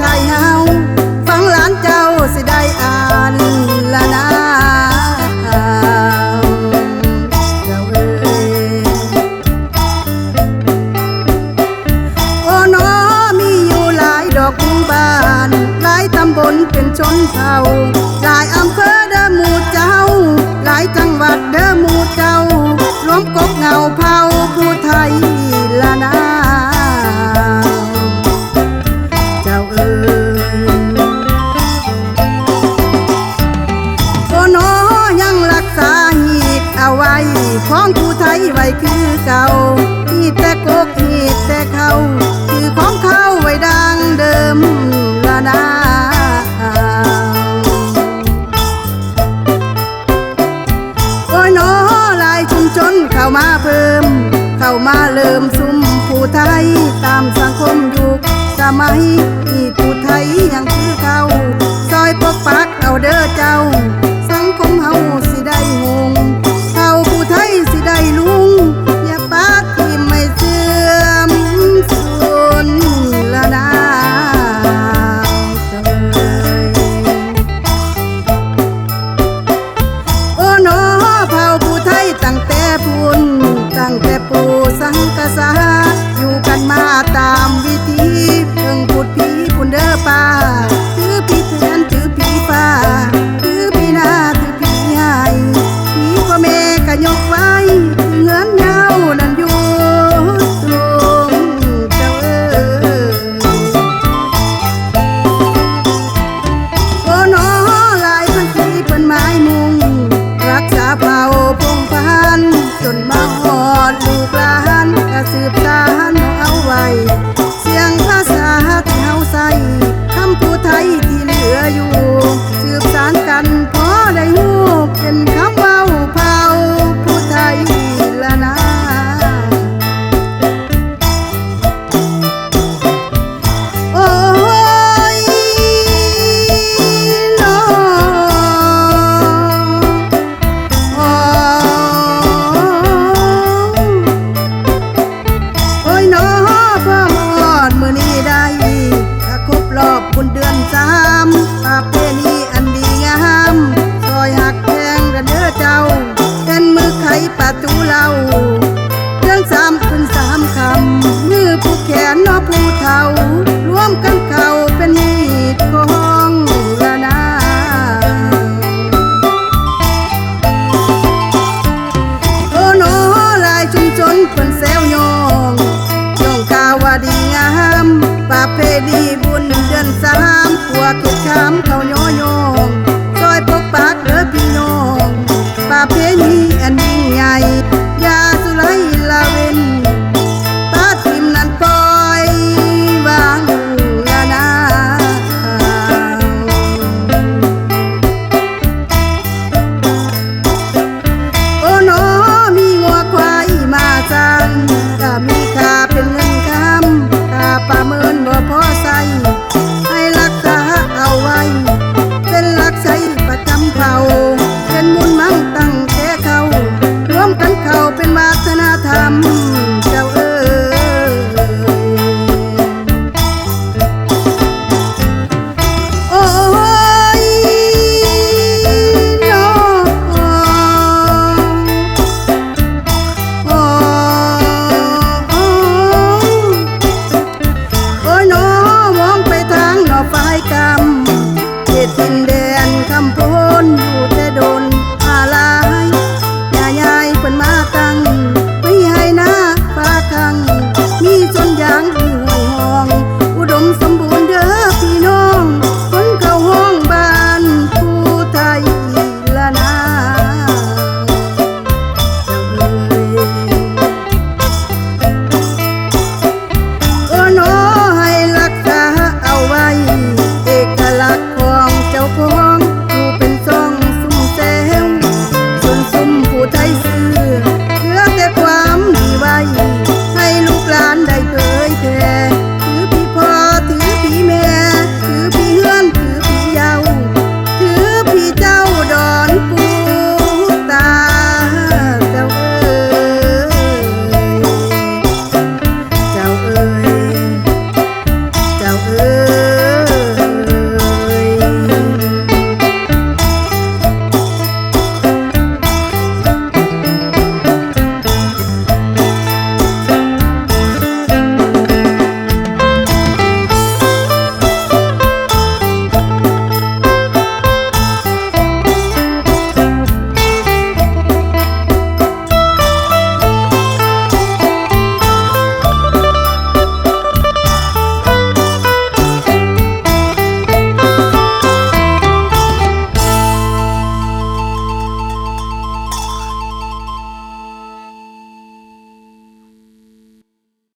ไทยเฮาฟังหลานเจ้าสิได้อ่านละนาเจ้าเอ้ยโอ้หนอมีอยู่หลายดอกหมู่บ้าน หลายตำบลเป็นชนเผ่า หลายอำเภอเด้อหมู่เจ้า หลายจังหวัดเด้อหมู่เจ้ารวมกบเงาเผาผู้ไทยละนา ของผู้ไทยไว้คือเก่าหีดแต่กกหีดแต่เขาคือของเขาไว้ดังเดิมละนาโอ้ยหนอลายชุมชนเข้ามาเพิ่ม เข้ามาเริ่มซุ่มผู้ไทยตามสังคมยุคสมัยนี่ผู้ไทยยังคือเขา เดือามประเพณีอันดีงามซอยหักแพงกันเด้อเจ้าเป็นมือไขประตูเรา